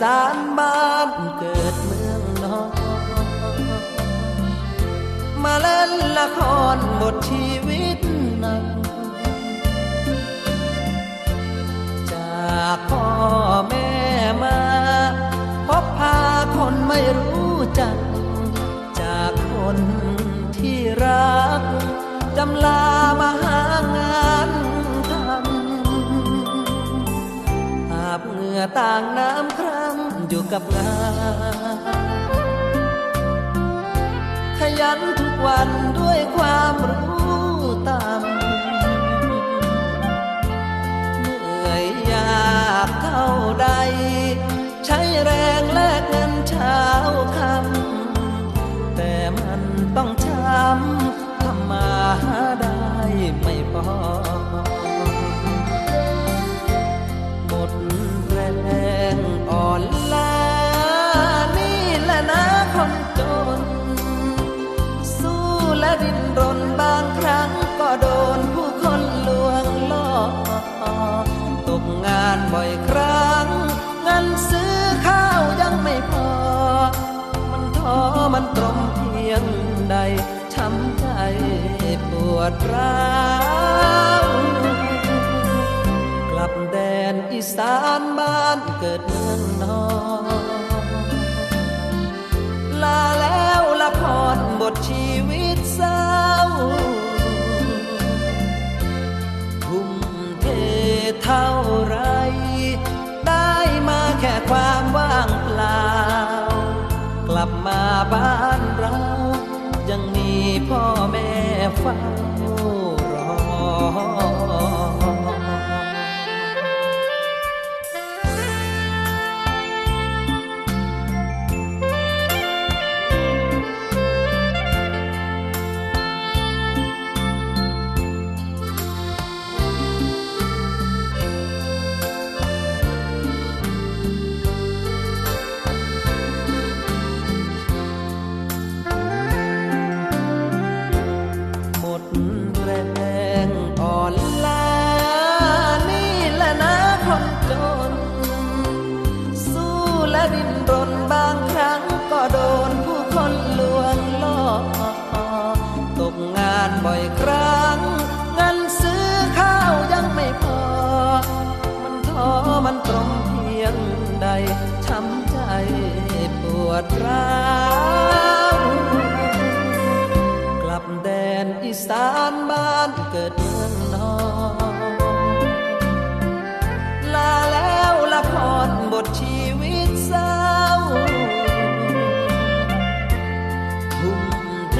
สานบ้านเกิดเมืองนอนมาเล่นละครบทชีวิตหนังจากพ่อแม่มาพบพาคนไม่รู้จัก จากคนที่รักจำลามาหา อต่างน้ำครั้งอยู่กับงานขยันทุกวันด้วยความรู้ตาม ดิ้นรนบางครั้งก็โดนผู้คนลวงล่อตกงานบ่อยครั้งเงินซื้อข้าวยังไม่พอ มันท้อมันตรมเพียงใดช้ำใจปวดร้าวกลับแดนอีสานบ้านเกิดเมืองนอนลาแล้วละครบทชีวิต พ่อแม่เฝ้าวกลับแดนอีสานบ้านเกิดเมืองนอนลาแล้วละครบทชีวิตเศร้าทุ่มเท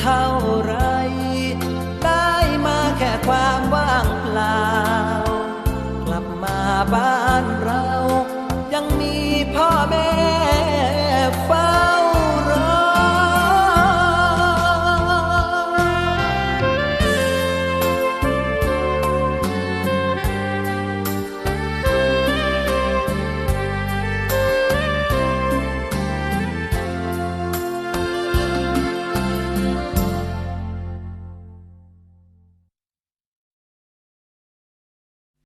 เท่าไร ได้มาแค่ความว่างเปล่า กลับมาบ้านเรา ยังมีพ่อแม่